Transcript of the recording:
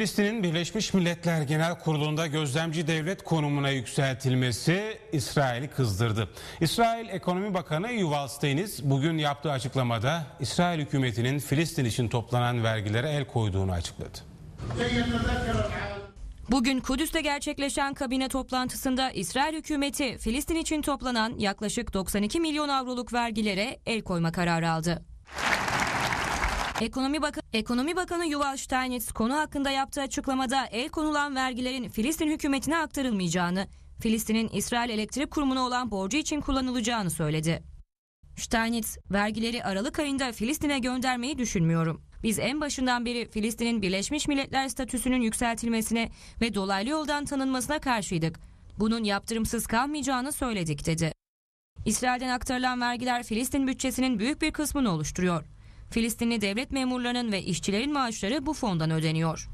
Filistin'in Birleşmiş Milletler Genel Kurulu'nda gözlemci devlet konumuna yükseltilmesi İsrail'i kızdırdı. İsrail Ekonomi Bakanı Yuval Steinitz bugün yaptığı açıklamada İsrail hükümetinin Filistin için toplanan vergilere el koyduğunu açıkladı. Bugün Kudüs'te gerçekleşen kabine toplantısında İsrail hükümeti Filistin için toplanan yaklaşık 92 milyon avroluk vergilere el koyma kararı aldı. Ekonomi, Bakanı, Ekonomi Bakanı Yuval Steinitz konu hakkında yaptığı açıklamada el konulan vergilerin Filistin hükümetine aktarılmayacağını, Filistin'in İsrail Elektrik Kurumu'na olan borcu için kullanılacağını söyledi. Steinitz, vergileri Aralık ayında Filistin'e göndermeyi düşünmüyorum. Biz en başından beri Filistin'in Birleşmiş Milletler statüsünün yükseltilmesine ve dolaylı yoldan tanınmasına karşıydık. Bunun yaptırımsız kalmayacağını söyledik dedi. İsrail'den aktarılan vergiler Filistin bütçesinin büyük bir kısmını oluşturuyor. Filistinli devlet memurlarının ve işçilerin maaşları bu fondan ödeniyor.